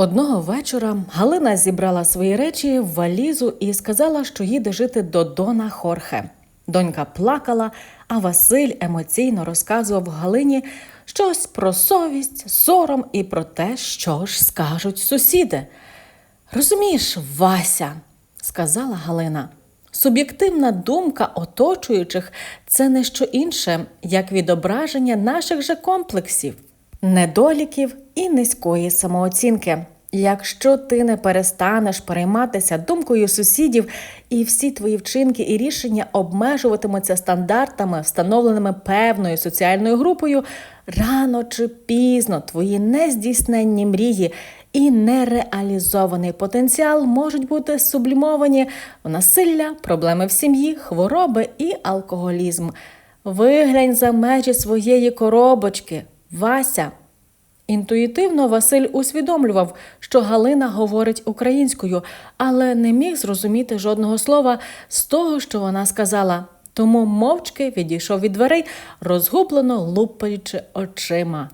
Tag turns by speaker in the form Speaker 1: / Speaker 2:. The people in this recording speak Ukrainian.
Speaker 1: Одного вечора Галина зібрала свої речі в валізу і сказала, що їде жити до Дона Хорхе. Донька плакала, а Василь емоційно розказував Галині щось про совість, сором і про те, що ж скажуть сусіди. Розумієш, Вася, сказала Галина. Суб'єктивна думка оточуючих це не що інше, як відображення наших же комплексів, недоліків і низької самооцінки. Якщо ти не перестанеш перейматися думкою сусідів, і всі твої вчинки і рішення обмежуватимуться стандартами, встановленими певною соціальною групою, рано чи пізно твої нездійсненні мрії і нереалізований потенціал можуть бути сублімовані в насилля, проблеми в сім'ї, хвороби і алкоголізм. Виглянь за межі своєї коробочки, Вася. Інтуїтивно Василь усвідомлював, що Галина говорить українською, але не міг зрозуміти жодного слова з того, що вона сказала. Тому мовчки відійшов від дверей, розгублено лупаючи очима.